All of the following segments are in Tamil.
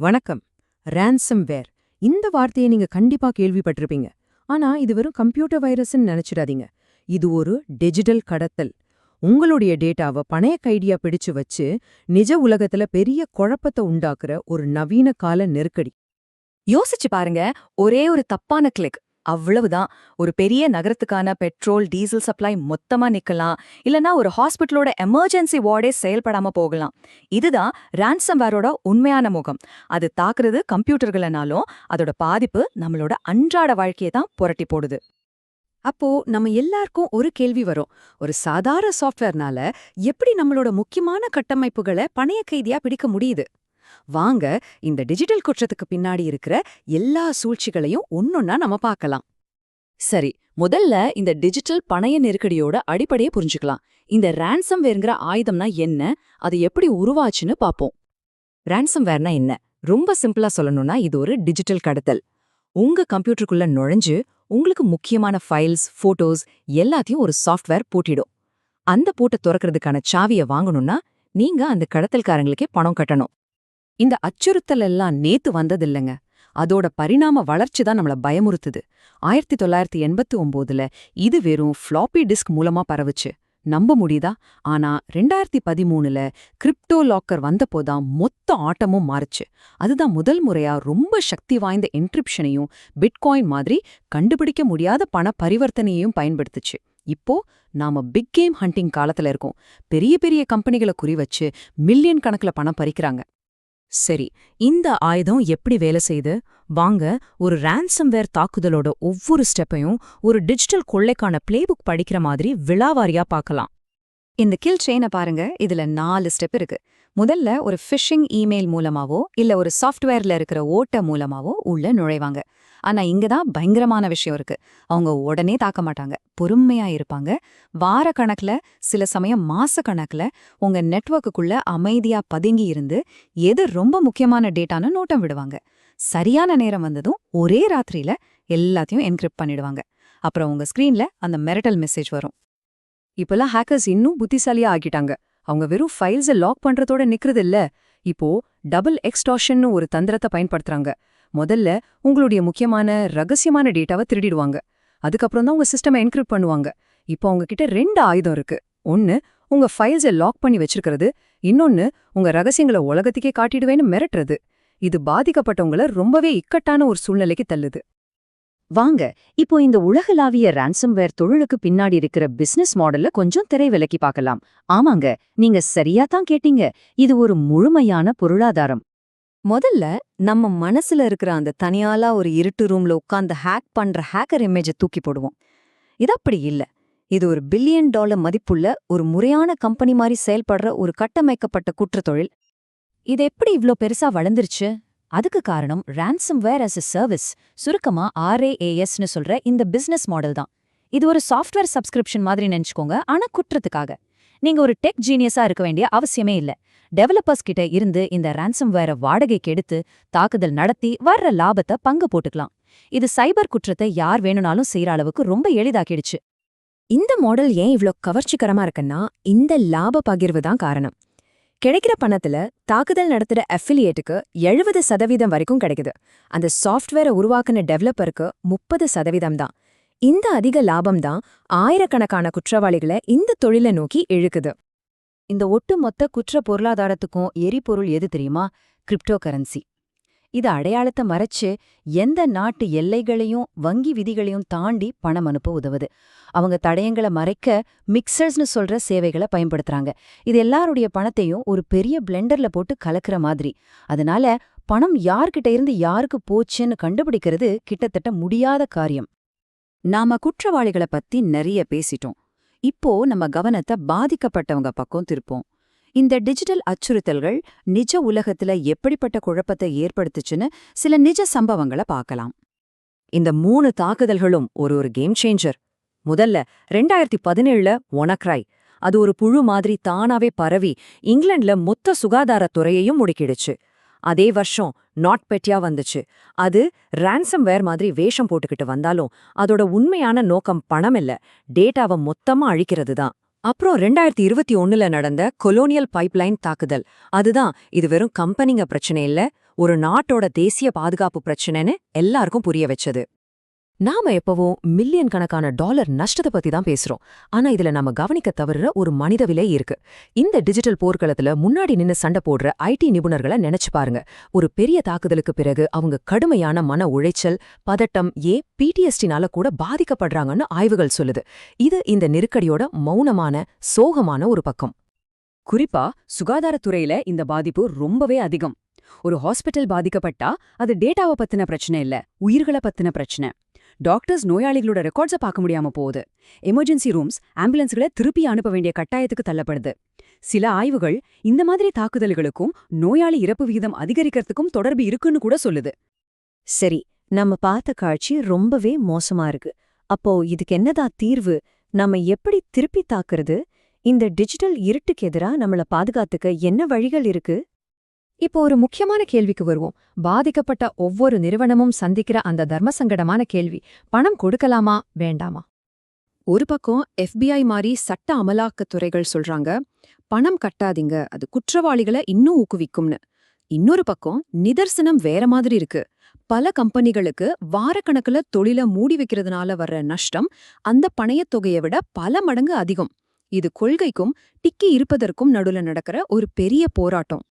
வணக்கம். ரேன்சம்வேர் இந்த வார்த்தையை நீங்க கண்டிப்பா கேள்விப்பட்டிருப்பீங்க. ஆனா இது வெறும் கம்ப்யூட்டர் வைரஸ்ன்னு நினைச்சிடாதீங்க. இது ஒரு டிஜிட்டல் கடத்தல். உங்களுடைய டேட்டாவை பணைய கைடியா பிடிச்சு வச்சு நிஜ உலகத்துல பெரிய குழப்பத்தை உண்டாக்குற ஒரு நவீன கால நெருக்கடி. யோசிச்சு பாருங்க ஒரே ஒரு தப்பான கிளிக் அவ்வளவுதான். ஒரு பெரிய நகரத்துக்கான பெட்ரோல் டீசல் சப்ளை மொத்தமா நிக்கலாம். இல்லனா ஒரு ஹாஸ்பிட்டலோட எமர்ஜென்சி வார்டே செயல்படாம போகலாம். இதுதான் வேரோட உண்மையான முகம். அது தாக்குறது கம்ப்யூட்டர்களனாலும் அதோட பாதிப்பு நம்மளோட அன்றாட வாழ்க்கையை தான் புரட்டி போடுது. அப்போ நம்ம எல்லாருக்கும் ஒரு கேள்வி வரும். ஒரு சாதாரண சாஃப்ட்வேர்னால எப்படி நம்மளோட முக்கியமான கட்டமைப்புகளை பணைய கைதியா பிடிக்க முடியுது? வாங்க இந்த டிஜிட்டல் குற்றத்துக்கு பின்னாடி இருக்கிற எல்லா சூழ்ச்சிகளையும் ஒன்னொன்னா நம்ம பார்க்கலாம். சரி முதல்ல இந்த டிஜிட்டல் பணைய நெருக்கடியோட அடிப்படையை புரிஞ்சுக்கலாம். இந்த ransomwareங்கிற ஆயுதம்னா என்ன? அது எப்படி உருவாச்சுன்னு பாப்போம் வேர்னா என்ன? ரொம்ப சிம்பிளா சொல்லணும்னா இது ஒரு டிஜிட்டல் கடத்தல். உங்க கம்ப்யூட்டருக்குள்ள நுழைஞ்சு உங்களுக்கு முக்கியமான ஃபைல்ஸ் போட்டோஸ் எல்லாத்தையும் ஒரு சாஃப்ட்வேர் பூட்டிடும். அந்த பூட்டை திறக்கிறதுக்கான சாவியை வாங்கணும்னா நீங்க அந்த கடத்தல்காரங்களுக்கே பணம் கட்டணும். இந்த அச்சுறுத்தல் எல்லாம் நேத்து வந்ததில்லைங்க. அதோட பரிணாம வளர்ச்சி தான் நம்மள பயமுறுத்துது. ஆயிரத்தி தொள்ளாயிரத்தி எண்பத்தி ஒம்போதுல இது வெறும் ஃப்ளாப்பி டிஸ்க் மூலமா பரவுச்சு. நம்ப முடியுதா? ஆனா ரெண்டாயிரத்தி பதிமூணுல கிரிப்டோ லாக்கர் வந்தப்போதான் மொத்த ஆட்டமும் மாறுச்சு. அதுதான் முதல் முறையா ரொம்ப சக்தி வாய்ந்த என்கிரிப்ஷனையும் பிட்காயின் மாதிரி கண்டுபிடிக்க முடியாத பண பரிவர்த்தனையையும் பயன்படுத்துச்சு. இப்போ நாம பிக் கேம் ஹண்டிங் காலத்துல இருக்கோம். பெரிய பெரிய கம்பெனிகளை குறி வச்சு மில்லியன் கணக்குல பணம் பறிக்கிறாங்க. சரி இந்த ஆயுதம் எப்படி வேலை செய்யுது வாங்க ஒரு ரேன்சம்வேர் தாக்குதலோட ஒவ்வொரு ஸ்டெப்பையும் ஒரு டிஜிட்டல் கொள்ளைக்கான பிளேபுக் படிக்கிற மாதிரி விழாவாரியா பார்க்கலாம். இந்த கில் செயினை பாருங்க இதுல நாலு ஸ்டெப் இருக்கு. முதல்ல ஒரு ஃபிஷிங் இமெயில் மூலமாவோ இல்ல ஒரு சாஃப்ட்வேர்ல இருக்கிற ஓட்ட மூலமாவோ உள்ள நுழைவாங்க. ஆனா இங்க தான் பயங்கரமான விஷயம் இருக்கு. அவங்க உடனே தாக்க மாட்டாங்க. பொறுமையா இருப்பாங்க. வார கணக்குல சில சமயம் மாச கணக்குல உங்க நெட்வொர்க்குக்குள்ள அமைதியா பதுங்கி இருந்து எது ரொம்ப முக்கியமான டேட்டான்னு நோட்டம் விடுவாங்க. சரியான நேரம் வந்ததும் ஒரே ராத்திரியில எல்லாத்தையும் என்கிரிப்ட் பண்ணிடுவாங்க. அப்புறம் உங்க ஸ்கிரீன்ல அந்த மெரட்டல் மெசேஜ் வரும். இப்பெல்லாம் ஹேக்கர்ஸ் இன்னும் புத்திசாலியா ஆக்கிட்டாங்க. அவங்க வெறும் ஃபைல்ஸை லாக் பண்றதோட நிக்கிறது இல்ல இப்போ டபுள் எக்ஸ்டாஷன்னு ஒரு தந்திரத்தை பயன்படுத்துறாங்க. முதல்ல உங்களுடைய முக்கியமான ரகசியமான டேட்டாவை திருடிடுவாங்க. அதுக்கப்புறம் தான் உங்க சிஸ்டம் என்கிரிப்ட் பண்ணுவாங்க. இப்போ உங்ககிட்ட ரெண்டு ஆயுதம் இருக்கு. ஒன்னு உங்க ஃபைல்ஸை லாக் பண்ணி வச்சிருக்கிறது. இன்னொன்னு உங்க ரகசியங்களை உலகத்துக்கே காட்டிடுவேன்னு மிரட்டுறது. இது பாதிக்கப்பட்டவங்கள ரொம்பவே இக்கட்டான ஒரு சூழ்நிலைக்கு தள்ளுது. வாங்க இப்போ இந்த உலகளாவிய ransomware தொழிலுக்கு பின்னாடி இருக்கிற பிசினஸ் மாடல்ல கொஞ்சம் திரை விலக்கி பார்க்கலாம். ஆமாங்க நீங்க சரியா தான் கேட்டீங்க. இது ஒரு முழுமையான பொருளாதாரம். முதல்ல நம்ம மனசுல இருக்கிற அந்த தனியாலா ஒரு இருட்டு ரூம்ல உட்காந்து ஹேக் பண்ற ஹேக்கர் இமேஜை தூக்கி போடுவோம். இது அப்படி இல்ல. இது ஒரு பில்லியன் டாலர் மதிப்புள்ள ஒரு முறையான கம்பெனி மாதிரி செயல்படுற ஒரு கட்டமைக்கப்பட்ட குற்றத்தொழில். இது எப்படி இவ்ளோ பெருசா வளர்ந்துருச்சு? அதுக்கு காரணம் ransomware as a service சுருக்கமா ஆர்ஏஏஎஸ்னு சொல்ற இந்த பிசினஸ் மாடல் தான். இது ஒரு சாஃப்ட்வேர் சப்ஸ்கிரிப்ஷன் மாதிரி நினைச்சுக்கோங்க ஆனா குற்றத்துக்காக. நீங்க ஒரு டெக் ஜீனியஸா இருக்க வேண்டிய அவசியமே இல்ல. டெவலப்பர்ஸ் கிட்ட இருந்து இந்த ransomware வாடகைக்கு எடுத்து தாக்குதல் நடத்தி வர்ற லாபத்தை பங்கு போட்டுக்கலாம். இது சைபர் குற்றத்தை யார் வேணும்னாலும் செய்யற அளவுக்கு ரொம்ப எளிதாக்கிடுச்சு. இந்த மாடல் ஏன் இவ்ளோ கவர்ச்சிகரமா இருக்குன்னா இந்த லாப பகிர்வு தான் காரணம். கிடைக்கிற பணத்துல தாக்குதல் நடத்துற அஃபிலியேட்டுக்கு எழுபது சதவீதம் வரைக்கும் கிடைக்குது. அந்த சாஃப்ட்வேரை உருவாக்குன டெவலப்பருக்கு முப்பது சதவீதம் தான். இந்த அதிக லாபம் தான் ஆயிரக்கணக்கான குற்றவாளிகளை இந்த தொழிலை நோக்கி இழுக்குது. இந்த ஒட்டுமொத்த குற்ற பொருளாதாரத்துக்கும் எரிபொருள் எது தெரியுமா? கிரிப்டோ கரன்சி இது அடையாளத்தை மறைச்சு எந்த நாட்டு எல்லைகளையும் வங்கி விதிகளையும் தாண்டி பணம் அனுப்ப உதவுது. அவங்க தடயங்களை மறைக்க மிக்சர்ஸ்னு சொல்ற சேவைகளை பயன்படுத்துறாங்க. இது எல்லாருடைய பணத்தையும் ஒரு பெரிய பிளெண்டர்ல போட்டு கலக்கிற மாதிரி. அதனால பணம் யார்கிட்ட இருந்து யாருக்கு போச்சுன்னு கண்டுபிடிக்கிறது கிட்டத்தட்ட முடியாத காரியம். நாம குற்றவாளிகளை பத்தி நிறைய பேசிட்டோம். இப்போ நம்ம கவனத்தை பாதிக்கப்பட்டவங்க பக்கம் திருப்போம். இந்த டிஜிட்டல் அச்சுறுத்தல்கள் நிஜ உலகத்துல எப்படிப்பட்ட குழப்பத்தை ஏற்படுத்துச்சுன்னு சில நிஜ சம்பவங்களை பார்க்கலாம். இந்த மூணு தாக்குதல்களும் ஒரு ஒரு கேம் சேஞ்சர் முதல்ல ரெண்டாயிரத்தி பதினேழுல ஒனக்ராய் அது ஒரு புழு மாதிரி தானாவே பரவி இங்கிலாந்துல மொத்த சுகாதாரத்துறையையும் முடுக்கிடுச்சு. அதே வருஷம் நாட் பெட்டியா வந்துச்சு. அது ransomware மாதிரி வேஷம் போட்டுக்கிட்டு வந்தாலும் அதோட உண்மையான நோக்கம் பணம் இல்ல. டேட்டாவை மொத்தமா அழிக்கிறது தான். அப்புறம் ரெண்டாயிரத்தி இருபத்தி ஒண்ணுல நடந்த கொலோனியல் பைப்லைன் தாக்குதல். அதுதான் இது வெறும் கம்பெனிங்க பிரச்சனை இல்ல ஒரு நாட்டோட தேசிய பாதுகாப்பு பிரச்சனைன்னு எல்லாருக்கும் புரிய வச்சது. நாம எப்பவும் மில்லியன் கணக்கான டாலர் நஷ்டத்தை பத்தி தான் பேசுறோம். ஆனா இதுல நம்ம கவனிக்க தவறுற ஒரு மனித விலை இருக்கு. இந்த டிஜிட்டல் போர்க்களத்துல முன்னாடி நின்னு சண்டை போடுற ஐடி நிபுணர்களை நினைச்சு பாருங்க. ஒரு பெரிய தாக்குதலுக்கு பிறகு அவங்க கடுமையான மன உழைச்சல் பதட்டம் ஏ பிடிஎஸ்டினால கூட பாதிக்கப்படுறாங்கன்னு ஆய்வுகள் சொல்லுது. இது இந்த நெருக்கடியோட மௌனமான சோகமான ஒரு பக்கம். குறிப்பா சுகாதாரத்துறையில இந்த பாதிப்பு ரொம்பவே அதிகம். ஒரு ஹாஸ்பிட்டல் பாதிக்கப்பட்டா அது டேட்டாவை பத்தின பிரச்சனை இல்ல உயிர்களை பத்தின பிரச்சனை. டாக்டர்ஸ் நோயாளிகளோட ரெக்கார்ட்ஸை பார்க்க முடியாம போகுது. எமர்ஜென்சி ரூம்ஸ் ஆம்புலன்ஸ்களை திருப்பி அனுப்ப வேண்டிய கட்டாயத்துக்கு தள்ளப்படுது. சில ஆய்வுகள் இந்த மாதிரி தாக்குதல்களுக்கும் நோயாளி இறப்பு விகிதம் அதிகரிக்கிறதுக்கும் தொடர்பு இருக்குன்னு கூட சொல்லுது. சரி நம்ம பார்த்த காட்சி ரொம்பவே மோசமா இருக்கு. அப்போ இதுக்கு என்னதான் தீர்வு? நம்ம எப்படி திருப்பி தாக்குறது? இந்த டிஜிட்டல் இருட்டுக்கு எதிரா நம்மள பாதுகாத்துக்க என்ன வழிகள் இருக்கு? இப்போ ஒரு முக்கியமான கேள்விக்கு வருவோம். பாதிக்கப்பட்ட ஒவ்வொரு நிறுவனமும் சந்திக்கிற அந்த தர்ம சங்கடமான கேள்வி பணம் கொடுக்கலாமா வேண்டாமா? ஒரு பக்கம் எஃபிஐ மாதிரி சட்ட அமலாக்கத்துறைகள் சொல்றாங்க பணம் கட்டாதீங்க அது குற்றவாளிகளை இன்னும் ஊக்குவிக்கும்னு. இன்னொரு பக்கம் நிதர்சனம் வேற மாதிரி இருக்கு. பல கம்பெனிகளுக்கு வாரக்கணக்குல தொழில மூடி வைக்கிறதுனால வர்ற நஷ்டம் அந்த பணையத் தொகையை விட பல மடங்கு அதிகம். இது கொள்கைக்கும் டிக்கி இருப்பதற்கும் நடுவில் நடக்கிற ஒரு பெரிய போராட்டம்.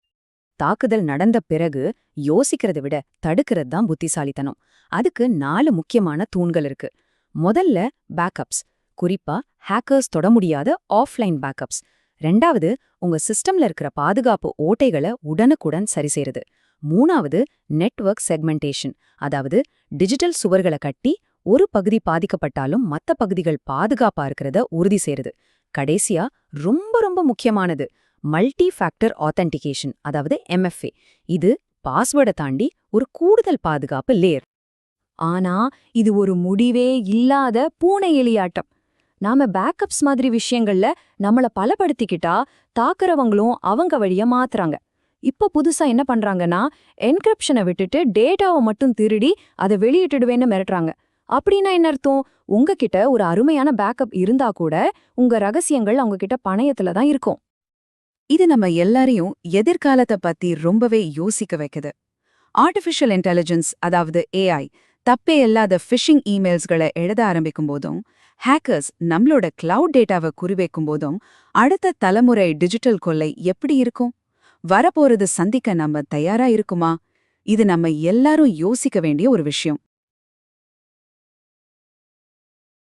தாக்குதல் நடந்த பிறகு யோசிக்கிறத விட தடுக்கிறது தான் புத்திசாலித்தனம். அதுக்கு நாலு முக்கியமான தூண்கள் இருக்கு. முதல்ல பேக்கப்ஸ் குறிப்பா ஹேக்கர்ஸ் தொட முடியாத ஆஃப்லைன் பேக்கப்ஸ் ரெண்டாவது உங்க சிஸ்டம்ல இருக்கிற பாதுகாப்பு ஓட்டைகளை உடனுக்குடன் சரி செய்யறது மூணாவது நெட்வொர்க் செக்மெண்டேஷன் அதாவது டிஜிட்டல் சுவர்களை கட்டி ஒரு பகுதி பாதிக்கப்பட்டாலும் மத்த பகுதிகள் பாதுகாப்பா இருக்கிறத உறுதி செய்யறது கடைசியா ரொம்ப ரொம்ப முக்கியமானது மல்டி ஃபேக்டர் ஆத்தன்டிகேஷன் அதாவது எம்எஃப்ஏ இது பாஸ்வேர்டை தாண்டி ஒரு கூடுதல் பாதுகாப்பு லேயர் ஆனா இது ஒரு முடிவே இல்லாத பூனை எலியாட்டம். நாம பேக்கப்ஸ் மாதிரி விஷயங்கள்ல நம்மள பலப்படுத்திக்கிட்டா தாக்குறவங்களும் அவங்க வழிய மாத்துறாங்க. இப்ப புதுசா என்ன பண்றாங்கன்னா என்கிரிப்ஷனை விட்டுட்டு டேட்டாவை மட்டும் திருடி அதை வெளியிட்டுடுவேன்னு மிரட்டுறாங்க. அப்படின்னா என்ன அர்த்தம்? உங்ககிட்ட ஒரு அருமையான பேக்கப் இருந்தா கூட உங்க ரகசியங்கள் அவங்க கிட்ட பணயத்துல தான் இருக்கும். இது நம்ம எல்லாரையும் எதிர்காலத்தை பத்தி ரொம்பவே யோசிக்க வைக்குது. ஆர்டிஃபிஷியல் இன்டெலிஜென்ஸ் அதாவது ஏஐ தப்பே இல்லாத ஃபிஷிங் இமெயில்ஸ்களை எழுத ஆரம்பிக்கும் போதும் ஹேக்கர்ஸ் நம்மளோட கிளவுட் டேட்டாவை குறிவைக்கும் போதும் அடுத்த தலைமுறை டிஜிட்டல் கொள்ளை எப்படி இருக்கும்? வரப்போறது சந்திக்க நம்ம தயாரா இருக்குமா? இது நம்ம எல்லாரும் யோசிக்க வேண்டிய ஒரு விஷயம்.